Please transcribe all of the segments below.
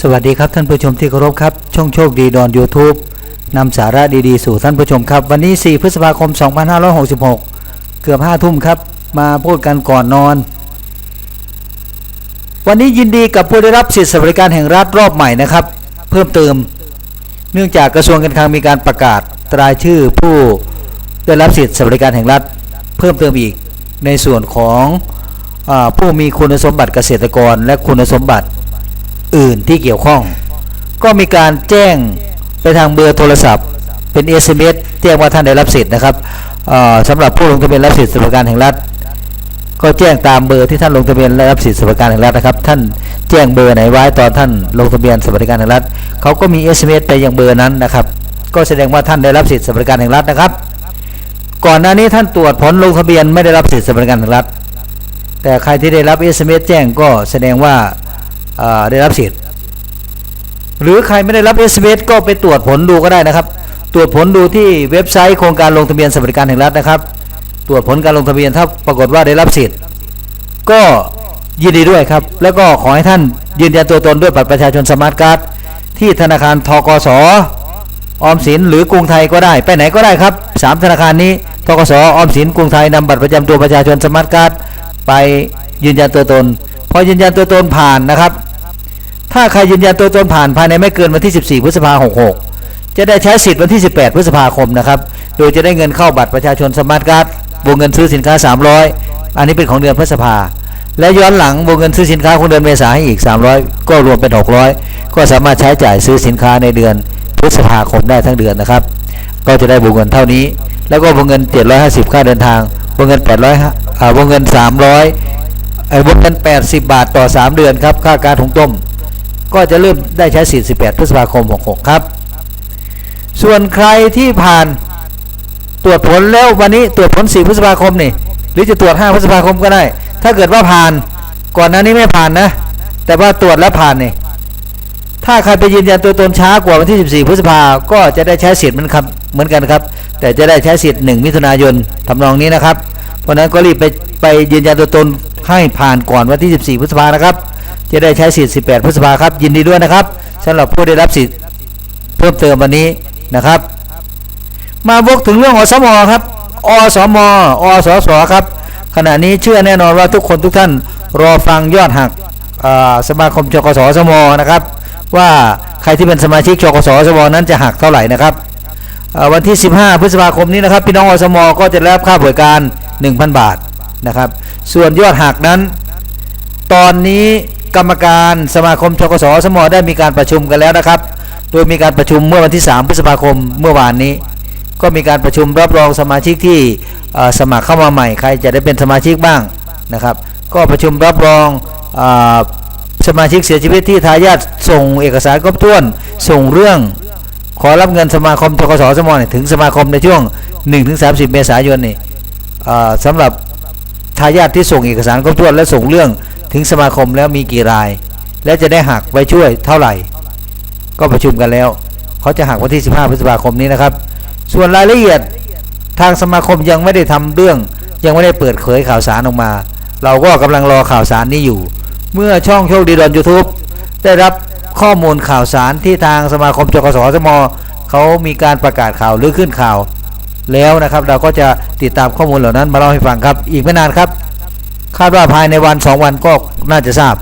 สวัสดีครับท่านผู้ชมที่เคารพครับ ช่องโชคดีดอน YouTube นำสาระดีๆ สู่ท่านผู้ชมครับ วันนี้ 4 พฤษภาคม 2566 เกือบ5ทุ่มครับ มาพูดกันก่อนนอน วันนี้ยินดีกับผู้ได้รับสิทธิสวัสดิการแห่งรัฐรอบใหม่นะครับ เพิ่มเติม เนื่องจากกระทรวงการคลังมีการประกาศรายชื่อผู้ได้รับสิทธิสวัสดิการแห่งรัฐ เพิ่มเติมอีกในส่วนของอผู้มีคุณสมบัติเกษตรกรและคุณสมบัติ อื่นที่เกี่ยวข้อง ก็มีการแจ้งไปทางเบอร์โทรศัพท์ เป็น SMS แจ้งว่าท่านได้รับสิทธิ์นะครับอ่าสำหรับผู้ลงทะเบียนรับสิทธิ์สวัสดิการแห่งรัฐ ก็แจ้งตามเบอร์ที่ท่านลงทะเบียนและรับสิทธิ์สวัสดิการแห่งรัฐนะครับ ท่านแจ้งเบอร์ไหนไว้ตอนท่านลงทะเบียนสวัสดิการแห่งรัฐเขาก็มี SMS ไปยังเบอร์นั้นนะครับ ก็แสดงว่าท่านได้รับสิทธิ์สวัสดิการแห่งรัฐนะครับ ก่อนหน้านี้ท่านตรวจผลลงทะเบียนไม่ได้รับสิทธิ์สวัสดิการแห่งรัฐ แต่ใครที่ได้รับ SMS แจ้งก็แสดงว่า ได้รับสิทธิ์หรือใครไม่ได้รับ SMS ก็ไปตรวจผลดูก็ได้นะครับ ตรวจผลดูที่เว็บไซต์โครงการลงทะเบียนสวัสดิการแห่งรัฐนะครับ ตรวจผลการลงทะเบียนถ้าปรากฏว่าได้รับสิทธิ์ก็ยินดีด้วยครับ แล้วก็ขอให้ท่านยืนยันตัวตนด้วยบัตรประชาชนสมาร์ทการ์ดที่ธนาคารทกสออมสินหรือกรุงไทยก็ได้ไปไหนก็ได้ครับสามธนาคารนี้ทกสออมสินกรุงไทยนำบัตรประจำตัวประชาชนสมาร์ทการ์ดไปยืนยันตัวตน พอยืนยันตัวตนผ่านนะครับ ถ้าใครยืนยันตัวตนผ่านภายในไม่เกินวันที่ 14 พฤษภาคม 66 จะได้ใช้สิทธิ์วันที่ 18 พฤษภาคมนะครับ โดยจะได้เงินเข้าบัตรประชาชนสมาร์ทการ์ดวงเงินซื้อสินค้า 300 อันนี้เป็นของเดือนพฤษภา และย้อนหลังวงเงินซื้อสินค้าของเดือนเมษาให้อีก 300 ก็รวมเป็น 600 ก็สามารถใช้จ่ายซื้อสินค้าในเดือนพฤษภาคมได้ทั้งเดือนนะครับ ก็จะได้วงเงินเท่านี้ แล้วก็วงเงิน 750 ค่าเดินทาง วงเงิน 800อ่าวงเงิน 300ไอ้วงเงิน 80 บาทต่อ 3 เดือนครับ ค่าการถุงต้ม ก็จะเริ่มได้ใช้สิทธิ์18 พฤษภาคม 66 ครับ ส่วนใครที่ผ่านตรวจผลแล้ววันนี้ตรวจผล 4 พฤษภาคมนี่ หรือจะตรวจ 5 พฤษภาคมก็ได้ ถ้าเกิดว่าผ่านก่อนหน้านี้ไม่ผ่านนะ แต่ว่าตรวจแล้วผ่านนี่ถ้าใครไปยืนยันตัวตนช้ากว่าวันที่ 14 พฤษภาก็จะได้ใช้สิทธิ์เหมือนครับเหมือนกันครับ แต่จะได้ใช้สิทธิ์ 1 มิถุนายนทำนองนี้นะครับ เพราะฉะนั้นก็รีบไปไปยืนยันตัวตนให้ผ่านก่อนวันที่ 14 พฤษภานะครับ จะได้ใช้สิทธิ์ 18 พฤษภาครับ ยินดีด้วยนะครับสำหรับผู้ได้รับสิทธิ์เพิ่มเติมวันนี้นะครับ มาวกถึงเรื่องอสมอครับอสมอสสครับ ขณะนี้เชื่อแน่นอนว่าทุกคนทุกท่านรอฟังยอดหักสมาคมจกสสมนะครับ ว่าใครที่เป็นสมาชิกจกสสมนั้นจะหักเท่าไหร่นะครับวันที่ 15 พฤษภาคมนี้นะครับ พี่น้องอสมก็จะได้รับค่าบริการ 1,000 บาทนะครับ ส่วนยอดหักนั้น ตอนนี้ กรรมการสมาคมชกสสมได้มีการประชุมกันแล้วนะครับ โดยมีการประชุมเมื่อวันที่ 3 พฤษภาคมเมื่อวานนี้ ก็มีการประชุมรับรองสมาชิกที่สมัครเข้ามาใหม่ ใครจะได้เป็นสมาชิกบ้างนะครับ ก็ประชุมรับรองอสมาชิกเสียชีวิตที่ทายาทส่งเอกสารครบถ้วนส่งเรื่อง ขอรับเงินสมาคมทกสสมเนี่ยถึงสมาคมในช่วง 1-30 เมษายนนี่สำหรับทายาทที่ส่งเอกสารครบถ้วนและส่งเรื่อง ถึงสมาคมแล้วมีกี่ราย และจะได้หักไว้ช่วยเท่าไหร่ ก็ประชุมกันแล้วเขาจะหักวันที่ 15พฤษภาคมนี้นะครับ ส่วนรายละเอียดทางสมาคมยังไม่ได้ทำเรื่อง ยังไม่ได้เปิดเผยข่าวสารออกมา เราก็กำลังรอข่าวสารนี้อยู่ เมื่อช่องโชคดีดอนยูทูบได้รับข้อมูลข่าวสารที่ทางสมาคมจกสสมเขามีการประกาศข่าวหรือขึ้นข่าว แล้วนะครับเราก็จะติดตามข้อมูลเหล่านั้นมาเล่าให้ฟังครับ อีกไม่นานครับ คาดว่าภายในวันสองวันก็น่าจะทราบ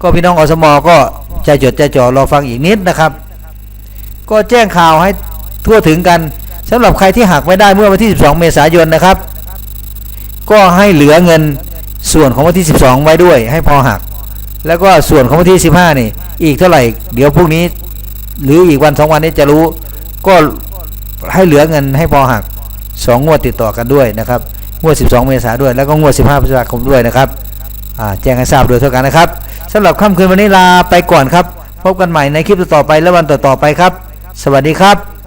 ก็พี่น้องอสมก็ใจจดใจจ่อรอฟังอีกนิดนะครับ ก็แจ้งข่าวให้ทั่วถึงกันสำหรับใครที่หักไม่ได้เมื่อวันที่ 12 เมษายนนะครับ ก็ให้เหลือเงินส่วนของวันที่ 12 ไว้ด้วย ให้พอหัก แล้วก็ส่วนของวันที่ 15 นี่ อีกเท่าไหร่ เดี๋ยวพรุ่งนี้ หรืออีกวันสองวันนี้จะรู้ ก็ให้เหลือเงินให้พอหักสองงวดติดต่อกันด้วยนะครับ งวด 12 เมษายนด้วย แล้วก็งวด 15 พฤษภาคมด้วยนะครับแจ้งให้ทราบโดยเท่ากันนะครับสำหรับค่ำคืนวันนี้ลาไปก่อนครับ พบกันใหม่ในคลิปต่อไปและวันต่อๆไปครับ สวัสดีครับ